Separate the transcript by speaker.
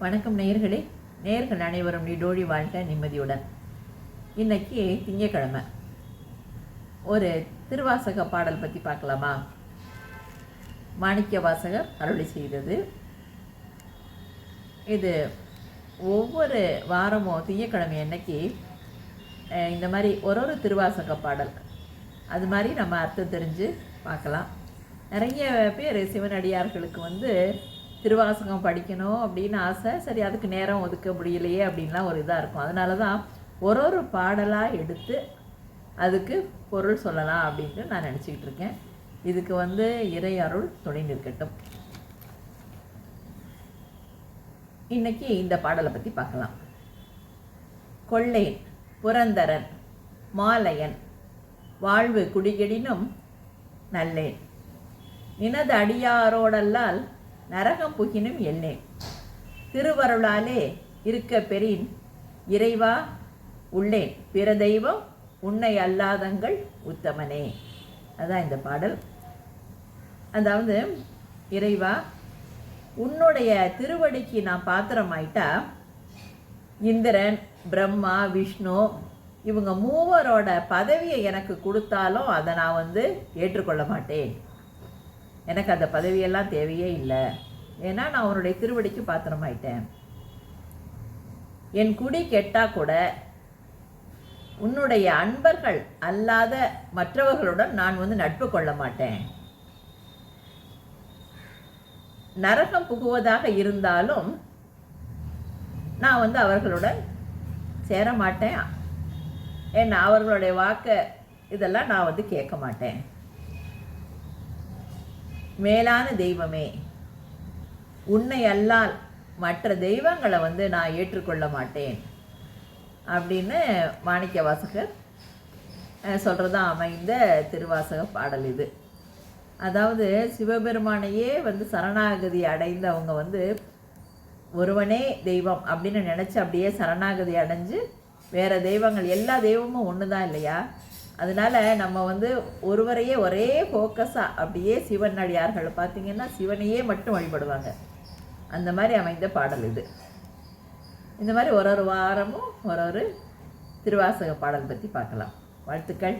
Speaker 1: வணக்கம் நேயர்களே. நேயர்கள் அனைவரும் நீடோழி வாழ்க நிம்மதியுடன். இன்னைக்கு திங்கக்கிழமை ஒரு திருவாசக பாடல் பற்றி பார்க்கலாமா? மாணிக்க வாசகர் அருளி செய்தது. இது ஒவ்வொரு வாரமும் திங்கக்கிழமை அன்னைக்கு அஹ், இந்த மாதிரி ஒரு ஒரு திருவாசக பாடல். அது மாதிரி நம்ம அர்த்தம் தெரிஞ்சு பார்க்கலாம். நிறைய பேர் சிவனடியார்களுக்கு வந்து திருவாசகம் படிக்கணும் அப்படின்னு ஆசை. சரி அதுக்கு நேரம் ஒதுக்க முடியலையே அப்படின்லாம் ஒரு இதாக இருக்கும். அதனால தான் ஒரு ஒரு பாடலாக எடுத்து அதுக்கு பொருள் சொல்லலாம் அப்படின்ட்டு நான் நினச்சிக்கிட்டு இருக்கேன். இதுக்கு வந்து இறை அருள் துணை நிற்கட்டும். இன்னைக்கு இந்த பாடலை பற்றி பார்க்கலாம். கொள்ளேன் புரந்தரன் மாலையன் வாழ்வு குடிகெடினும் நல்லேன். இனது அடியாரோடல்லால் நரகம் புகினும் எல்லேன் திருவருளாலே இருக்க பெறின் இறைவா உள்ளேன் பிற தெய்வம் உன்னை அல்லாதங்கள் உத்தமனே. அதான் இந்த பாடல். அதாவது இறைவா உன்னுடைய திருவடிக்கு நான் பாத்திரமாயிட்டா இந்திரன் பிரம்மா விஷ்ணு இவங்க மூவரோட பதவியை எனக்கு கொடுத்தாலும் அதை நான் வந்து ஏற்றுக்கொள்ள மாட்டேன். எனக்கு அந்த பதவியெல்லாம் தேவையே இல்லை. ஏன்னா நான் அவருடைய திருவடிக்கு பாத்திரமாயிட்டேன். என் குடி கெட்டா கூட உன்னுடைய அன்பர்கள் அல்லாத மற்றவர்களுடன் நான் வந்து நட்பு கொள்ள மாட்டேன். நரகம் புகுவதாக இருந்தாலும் நான் வந்து அவர்களுடன் சேர மாட்டேன். ஏன்னா அவர்களுடைய வாக்கு இதெல்லாம் நான் வந்து கேட்க மாட்டேன். மேலான தெய்வமே உன்னை அல்லால் மற்ற தெய்வங்களை வந்து நான் ஏற்றுக்கொள்ள மாட்டேன் அப்படின்னு மாணிக்க வாசகர் சொல்கிறதா அமைந்த திருவாசக பாடல் இது. அதாவது சிவபெருமானையே வந்து சரணாகதி அடைந்தவங்க வந்து ஒருவனே தெய்வம் அப்படின்னு நினச்சி அப்படியே சரணாகதி அடைஞ்சு வேறு தெய்வங்கள் எல்லா தெய்வமும் ஒன்று தான் இல்லையா? அதனால நம்ம வந்து ஒருவரையே ஒரே ஃபோக்கஸாக அப்படியே சிவன் அடியார்கள். பார்த்தீங்கன்னா சிவனையே மட்டும் வழிபடுவாங்க. அந்த மாதிரி அமைந்த பாடல் இது. இந்த மாதிரி ஒரு ஒரு வாரமும் ஒரு ஒரு திருவாசக பாடல் பற்றி பார்க்கலாம். வாழ்த்துக்கள்.